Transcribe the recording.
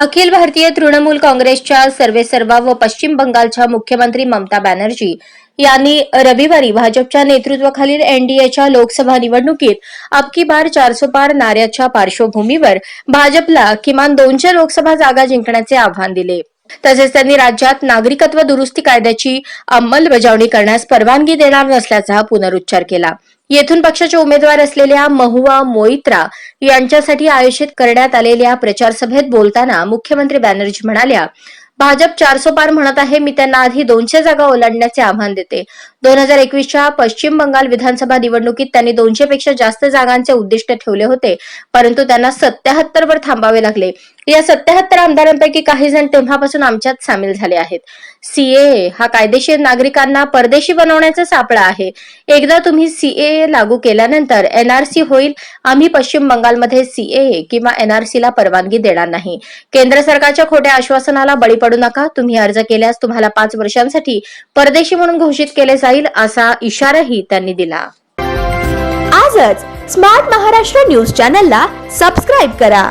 अखिल भारतीय तृणमूल काँग्रेसच्या सर्वेसर्वा व पश्चिम बंगालच्या मुख्यमंत्री ममता बॅनर्जी यांनी रविवारी भाजपच्या नेतृत्वाखालील एनडीएच्या लोकसभा निवडणुकीत अबकी बार चारसो पार नाऱ्याच्या पार्श्वभूमीवर भाजपला किमान दोनशे लोकसभा जागा जिंकण्याचे आव्हान दिले. तसेच त्यांनी राज्यात नागरिकत्व दुरुस्ती कायद्याची अंमलबजावणी करण्यास परवानगी देणार नसल्याचा पुनरुच्चार केला. येथून पक्षाचे उमेदवार असलेल्या महुआ मोईत्रा यांच्यासाठी आयोजित करण्यात आलेल्या प्रचार सभेत बोलताना मुख्यमंत्री बॅनर्जी म्हणाल्या भाजप चारसो पार म्हणत आहे मी त्यांना आधी दोनशे जागा ओलांडण्याचे आव्हान देते. दोन हजार एकवीसच्या पश्चिम बंगाल विधानसभा निवडणुकीत त्यांनी दोनशे पेक्षा जास्त जागांचे उद्दिष्ट ठेवले होते परंतु त्यांना सत्याहत्तर वर थांबावे लागले. या सत्याहत्तर आमदारांपैकी काही जण तेव्हापासून आमच्यात सामील झाले आहेत. सीए हा कायदेशीर नागरिकांना परदेशी बनवण्याचा सापळा आहे. एकदा तुम्ही सीए लागू केल्यानंतर एनआरसी होईल. आम्ही पश्चिम बंगालमध्ये सीए किंवा एनआरसी ला परवानगी देणार नाही. केंद्र सरकारच्या खोट्या आश्वासनाला बळी पडू नका. तुम्ही अर्ज केल्यास तुम्हाला पाच वर्षांसाठी परदेशी म्हणून घोषित केले जाईल असा इशाराही त्यांनी दिला. आजच स्मार्ट महाराष्ट्र न्यूज चॅनलला सबस्क्राईब करा.